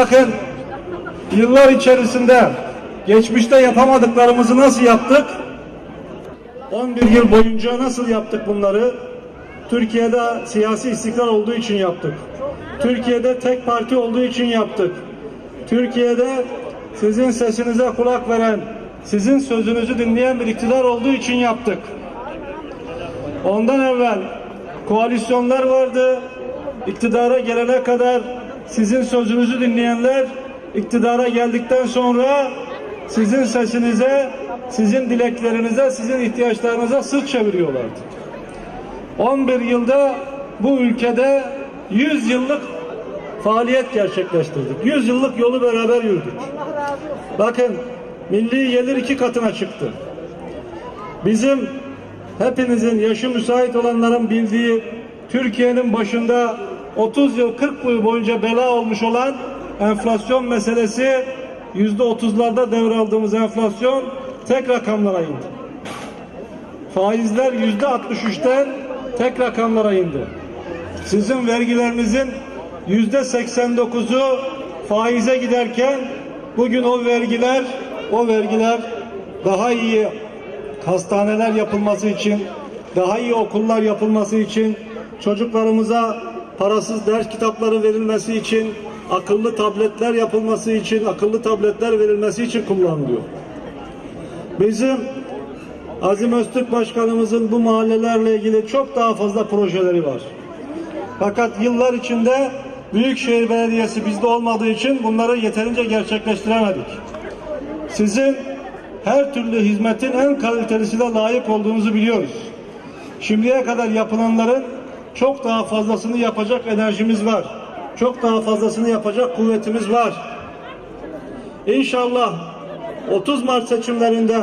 Bakın yıllar içerisinde geçmişte yapamadıklarımızı nasıl yaptık? 11 yıl boyunca nasıl yaptık bunları? Türkiye'de siyasi istikrar olduğu için yaptık. Türkiye'de tek parti olduğu için yaptık. Türkiye'de sizin sesinize kulak veren, sizin sözünüzü dinleyen bir iktidar olduğu için yaptık. Ondan evvel koalisyonlar vardı. İktidara gelene kadar sizin sözünüzü dinleyenler iktidara geldikten sonra sizin sesinize, sizin dileklerinize, sizin ihtiyaçlarınıza sırt çeviriyorlardı. 11 yılda bu ülkede 100 yıllık faaliyet gerçekleştirdik. 100 yıllık yolu beraber yürüdük. Bakın milli gelir iki katına çıktı. Bizim hepinizin yaşı müsait olanların bildiği Türkiye'nin başında 30 yıl 40 yıl boyunca bela olmuş olan enflasyon meselesi yüzde otuzlarda devraldığımız enflasyon tek rakamlara indi. Faizler yüzde 63'ten tek rakamlara indi. Sizin vergilerinizin yüzde 89'u faize giderken bugün o vergiler o vergiler daha iyi hastaneler yapılması için, daha iyi okullar yapılması için, çocuklarımıza parasız ders kitapları verilmesi için, akıllı tabletler yapılması için, akıllı tabletler verilmesi için kullanılıyor. Bizim Azim Öztürk Başkanımızın bu mahallelerle ilgili çok daha fazla projeleri var. Fakat yıllar içinde Büyükşehir Belediyesi bizde olmadığı için bunları yeterince gerçekleştiremedik. Sizin her türlü hizmetin en kalitelisine layık olduğunuzu biliyoruz. Şimdiye kadar yapılanların çok daha fazlasını yapacak enerjimiz var. Çok daha fazlasını yapacak kuvvetimiz var. İnşallah 30 Mart seçimlerinde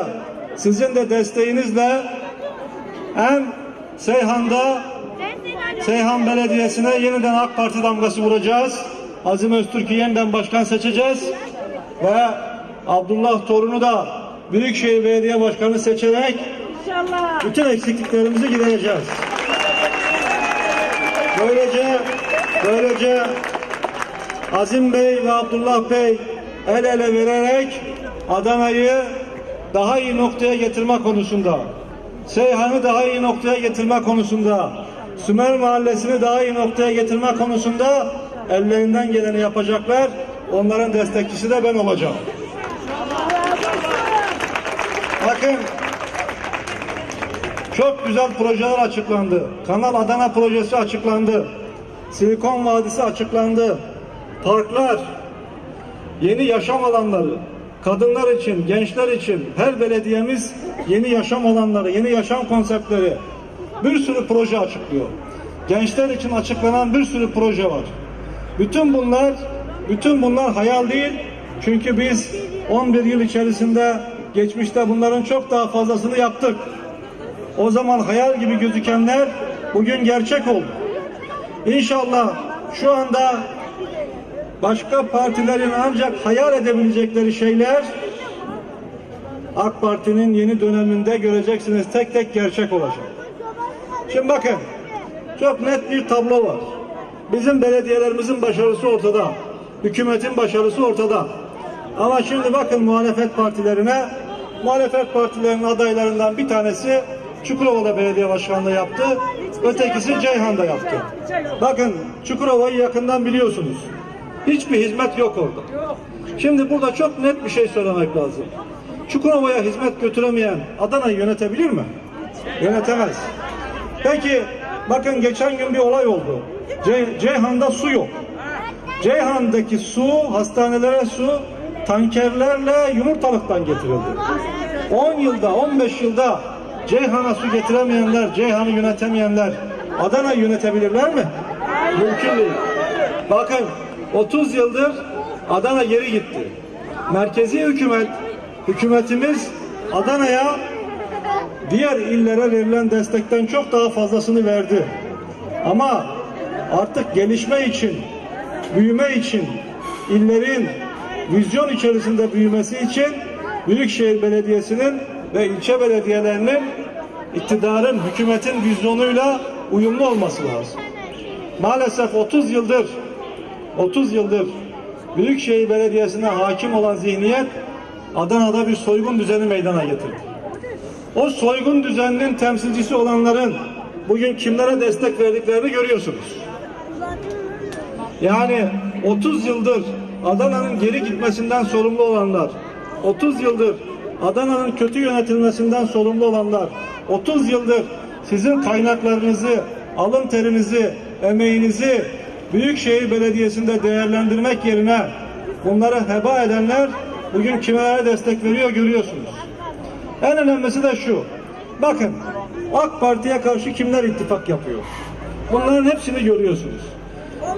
sizin de desteğinizle hem Seyhan'da Seyhan Belediyesi'ne yeniden AK Parti damgası vuracağız. Azim Öztürk'ü yeniden başkan seçeceğiz. Ve Abdullah Torun'u da Büyükşehir Belediye Başkanı seçerek İnşallah. bütün eksikliklerimizi gidereceğiz. Böylece böylece Azim Bey ve Abdullah Bey el ele vererek Adana'yı daha iyi noktaya getirme konusunda, Seyhan'ı daha iyi noktaya getirme konusunda, Sümer Mahallesi'ni daha iyi noktaya getirme konusunda ellerinden geleni yapacaklar. Onların destekçisi de ben olacağım. Bakın çok güzel projeler açıklandı. Kanal Adana projesi açıklandı. Silikon Vadisi açıklandı. Parklar, yeni yaşam alanları, kadınlar için, gençler için her belediyemiz yeni yaşam alanları, yeni yaşam konseptleri bir sürü proje açıklıyor. Gençler için açıklanan bir sürü proje var. Bütün bunlar bütün bunlar hayal değil. Çünkü biz 11 yıl içerisinde geçmişte bunların çok daha fazlasını yaptık. O zaman hayal gibi gözükenler bugün gerçek oldu. İnşallah şu anda başka partilerin ancak hayal edebilecekleri şeyler AK Parti'nin yeni döneminde göreceksiniz tek tek gerçek olacak. Şimdi bakın çok net bir tablo var. Bizim belediyelerimizin başarısı ortada. Hükümetin başarısı ortada. Ama şimdi bakın muhalefet partilerine. Muhalefet partilerinin adaylarından bir tanesi Çukurova'da belediye başkanlığı yaptı. Ötekisi Ceyhan'da yaptı. Bakın Çukurova'yı yakından biliyorsunuz. Hiçbir hizmet yok orada. Şimdi burada çok net bir şey söylemek lazım. Çukurova'ya hizmet götüremeyen Adana'yı yönetebilir mi? Yönetemez. Peki bakın geçen gün bir olay oldu. Ce- Ceyhan'da su yok. Ceyhan'daki su, hastanelere su tankerlerle yumurtalıktan getirildi. 10 yılda, 15 yılda Ceyhan'a su getiremeyenler, Ceyhan'ı yönetemeyenler Adana yönetebilirler mi? Mümkün değil. Bakın 30 yıldır Adana geri gitti. Merkezi hükümet, hükümetimiz Adana'ya diğer illere verilen destekten çok daha fazlasını verdi. Ama artık gelişme için, büyüme için, illerin vizyon içerisinde büyümesi için Büyükşehir Belediyesi'nin ve ilçe belediyelerinin iktidarın, hükümetin vizyonuyla uyumlu olması lazım. Maalesef 30 yıldır 30 yıldır Büyükşehir Belediyesi'ne hakim olan zihniyet Adana'da bir soygun düzeni meydana getirdi. O soygun düzeninin temsilcisi olanların bugün kimlere destek verdiklerini görüyorsunuz. Yani 30 yıldır Adana'nın geri gitmesinden sorumlu olanlar, 30 yıldır Adana'nın kötü yönetilmesinden sorumlu olanlar, 30 yıldır sizin kaynaklarınızı, alın terinizi, emeğinizi Büyükşehir Belediyesi'nde değerlendirmek yerine bunları heba edenler bugün kimlere destek veriyor görüyorsunuz. En önemlisi de şu. Bakın AK Parti'ye karşı kimler ittifak yapıyor? Bunların hepsini görüyorsunuz.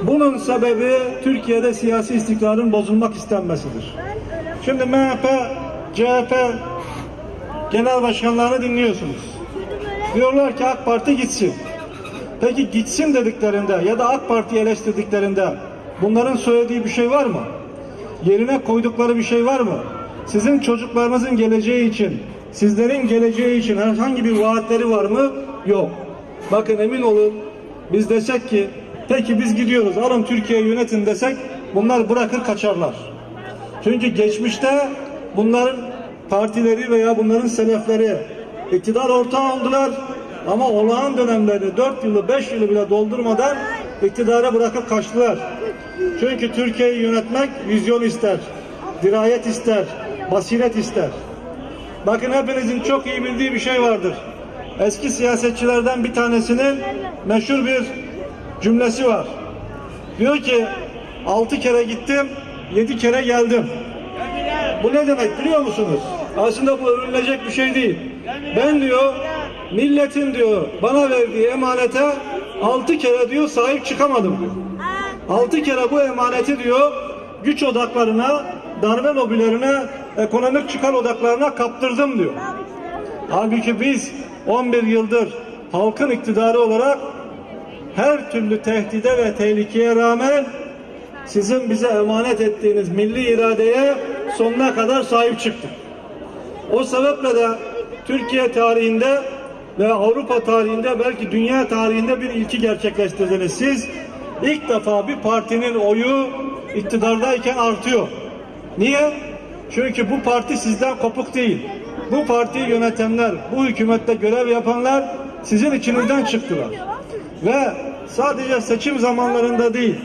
Bunun sebebi Türkiye'de siyasi istikrarın bozulmak istenmesidir. Şimdi MHP, CHP genel başkanlarını dinliyorsunuz. Diyorlar ki AK Parti gitsin. Peki gitsin dediklerinde ya da AK Parti'yi eleştirdiklerinde bunların söylediği bir şey var mı? Yerine koydukları bir şey var mı? Sizin çocuklarınızın geleceği için, sizlerin geleceği için herhangi bir vaatleri var mı? Yok. Bakın emin olun biz desek ki peki biz gidiyoruz alın Türkiye'yi yönetin desek bunlar bırakır kaçarlar. Çünkü geçmişte bunların partileri veya bunların selefleri iktidar ortağı oldular ama olağan dönemlerini 4 yılı 5 yılı bile doldurmadan iktidara bırakıp kaçtılar. Çünkü Türkiye'yi yönetmek vizyon ister, dirayet ister, basiret ister. Bakın hepinizin çok iyi bildiği bir şey vardır. Eski siyasetçilerden bir tanesinin meşhur bir cümlesi var. Diyor ki altı kere gittim, yedi kere geldim. Bu ne demek biliyor musunuz? Aslında bu övünülecek bir şey değil. Ben diyor milletin diyor bana verdiği emanete altı kere diyor sahip çıkamadım diyor. Altı kere bu emaneti diyor güç odaklarına, darbe lobilerine, ekonomik çıkar odaklarına kaptırdım diyor. Halbuki biz 11 yıldır halkın iktidarı olarak her türlü tehdide ve tehlikeye rağmen sizin bize emanet ettiğiniz milli iradeye sonuna kadar sahip çıktık. O sebeple de Türkiye tarihinde ve Avrupa tarihinde belki dünya tarihinde bir ilki gerçekleştirdiniz. Siz ilk defa bir partinin oyu iktidardayken artıyor. Niye? Çünkü bu parti sizden kopuk değil. Bu partiyi yönetenler, bu hükümette görev yapanlar sizin içinizden çıktılar. Ve sadece seçim zamanlarında değil,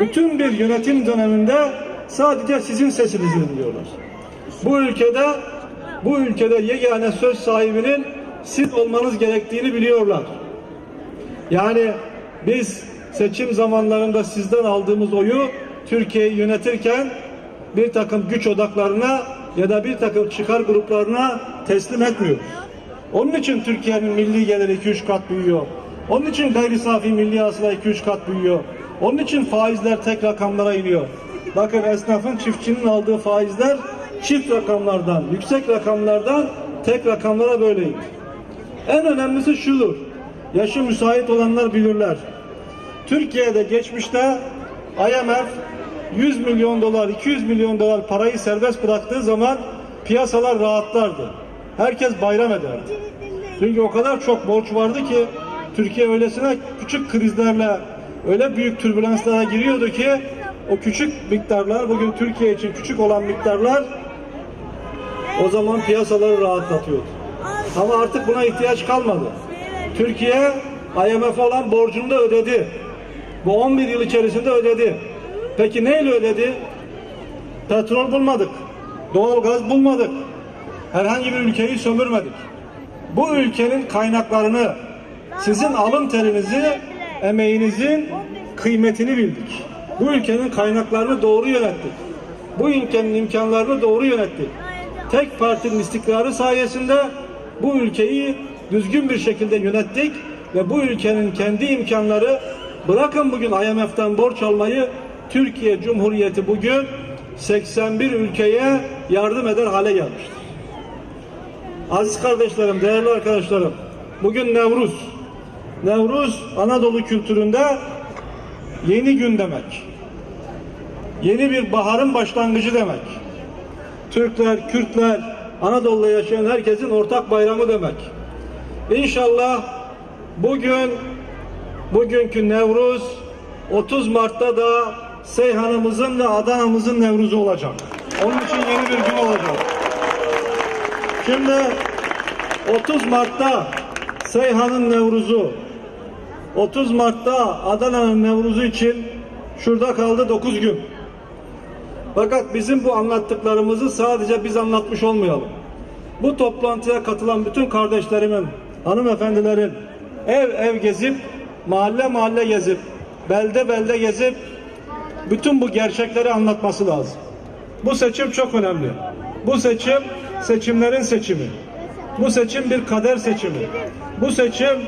bütün bir yönetim döneminde sadece sizin sesinizi dinliyorlar. Bu ülkede bu ülkede yegane söz sahibinin siz olmanız gerektiğini biliyorlar. Yani biz seçim zamanlarında sizden aldığımız oyu Türkiye'yi yönetirken bir takım güç odaklarına ya da bir takım çıkar gruplarına teslim etmiyoruz. Onun için Türkiye'nin milli geliri 2-3 kat büyüyor. Onun için gayri safi milli hasıla 2-3 kat büyüyor. Onun için faizler tek rakamlara iniyor. Bakın esnafın çiftçinin aldığı faizler çift rakamlardan, yüksek rakamlardan tek rakamlara böyle indi. En önemlisi şudur. Yaşı müsait olanlar bilirler. Türkiye'de geçmişte IMF 100 milyon dolar, 200 milyon dolar parayı serbest bıraktığı zaman piyasalar rahatlardı. Herkes bayram ederdi. Çünkü o kadar çok borç vardı ki Türkiye öylesine küçük krizlerle öyle büyük türbülanslara giriyordu ki o küçük miktarlar bugün Türkiye için küçük olan miktarlar o zaman piyasaları rahatlatıyordu. Ama artık buna ihtiyaç kalmadı. Türkiye IMF olan borcunu da ödedi. Bu 11 yıl içerisinde ödedi. Peki neyle ödedi? Petrol bulmadık. Doğalgaz bulmadık. Herhangi bir ülkeyi sömürmedik. Bu ülkenin kaynaklarını sizin alın terinizi, emeğinizin kıymetini bildik. Bu ülkenin kaynaklarını doğru yönettik. Bu ülkenin imkanlarını doğru yönettik. Tek partinin istikrarı sayesinde bu ülkeyi düzgün bir şekilde yönettik ve bu ülkenin kendi imkanları bırakın bugün IMF'den borç almayı Türkiye Cumhuriyeti bugün 81 ülkeye yardım eder hale gelmiştir. Aziz kardeşlerim, değerli arkadaşlarım, bugün Nevruz. Nevruz Anadolu kültüründe yeni gün demek. Yeni bir baharın başlangıcı demek. Türkler, Kürtler, Anadolu'da yaşayan herkesin ortak bayramı demek. İnşallah bugün bugünkü Nevruz 30 Mart'ta da Seyhan'ımızın ve Adana'mızın Nevruzu olacak. Onun için yeni bir gün olacak. Şimdi 30 Mart'ta Seyhan'ın Nevruzu, 30 Mart'ta Adana'nın Nevruzu için şurada kaldı 9 gün. Fakat bizim bu anlattıklarımızı sadece biz anlatmış olmayalım. Bu toplantıya katılan bütün kardeşlerimin, hanımefendilerin ev ev gezip, mahalle mahalle gezip, belde belde gezip bütün bu gerçekleri anlatması lazım. Bu seçim çok önemli. Bu seçim seçimlerin seçimi. Bu seçim bir kader seçimi. Bu seçim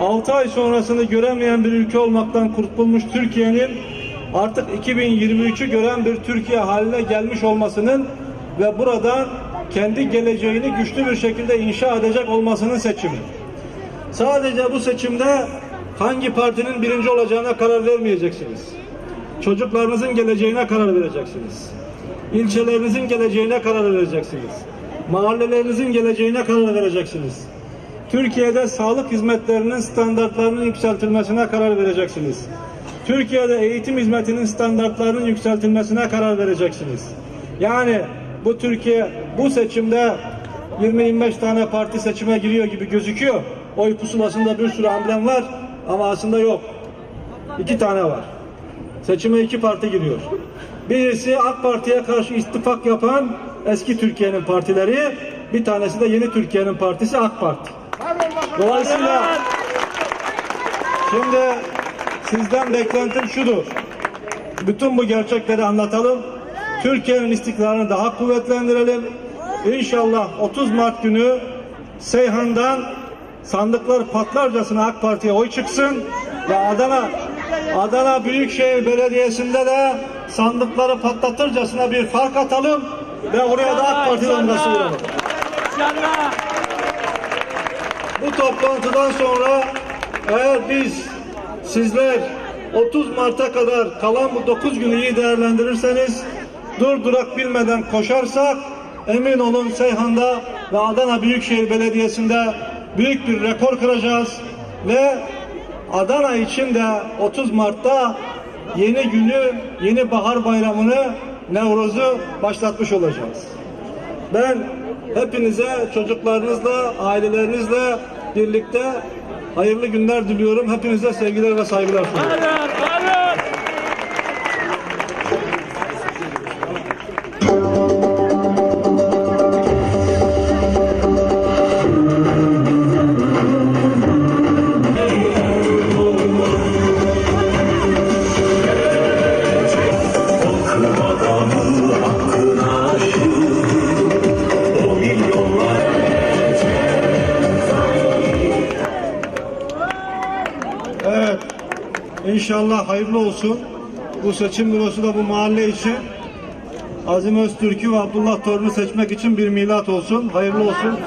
6 ay sonrasını göremeyen bir ülke olmaktan kurtulmuş Türkiye'nin artık 2023'ü gören bir Türkiye haline gelmiş olmasının ve buradan kendi geleceğini güçlü bir şekilde inşa edecek olmasının seçimi. Sadece bu seçimde hangi partinin birinci olacağına karar vermeyeceksiniz. Çocuklarınızın geleceğine karar vereceksiniz. İlçelerinizin geleceğine karar vereceksiniz. Mahallelerinizin geleceğine karar vereceksiniz. Türkiye'de sağlık hizmetlerinin standartlarının yükseltilmesine karar vereceksiniz. Türkiye'de eğitim hizmetinin standartlarının yükseltilmesine karar vereceksiniz. Yani bu Türkiye bu seçimde 20-25 tane parti seçime giriyor gibi gözüküyor. Oy pusulasında bir sürü amblem var ama aslında yok. İki tane var. Seçime iki parti giriyor. Birisi AK Parti'ye karşı ittifak yapan eski Türkiye'nin partileri, bir tanesi de yeni Türkiye'nin partisi AK Parti. Dolayısıyla şimdi sizden beklentim şudur. Bütün bu gerçekleri anlatalım. Türkiye'nin istikrarını daha kuvvetlendirelim. İnşallah 30 Mart günü Seyhan'dan sandıklar patlarcasına AK Parti'ye oy çıksın ve Adana Adana Büyükşehir Belediyesi'nde de sandıkları patlatırcasına bir fark atalım ve oraya da AK Parti damgası vuralım. Bu toplantıdan sonra eğer biz sizler 30 Mart'a kadar kalan bu 9 günü iyi değerlendirirseniz dur durak bilmeden koşarsak emin olun Seyhan'da ve Adana Büyükşehir Belediyesi'nde büyük bir rekor kıracağız ve Adana için de 30 Mart'ta yeni günü, yeni bahar bayramını, Nevruz'u başlatmış olacağız. Ben hepinize çocuklarınızla, ailelerinizle birlikte hayırlı günler diliyorum. Hepinize sevgiler ve saygılar sunuyorum. İnşallah hayırlı olsun. Bu seçim bürosu da bu mahalle için Azim Öztürk'ü ve Abdullah Torun'u seçmek için bir milat olsun. Hayırlı olsun.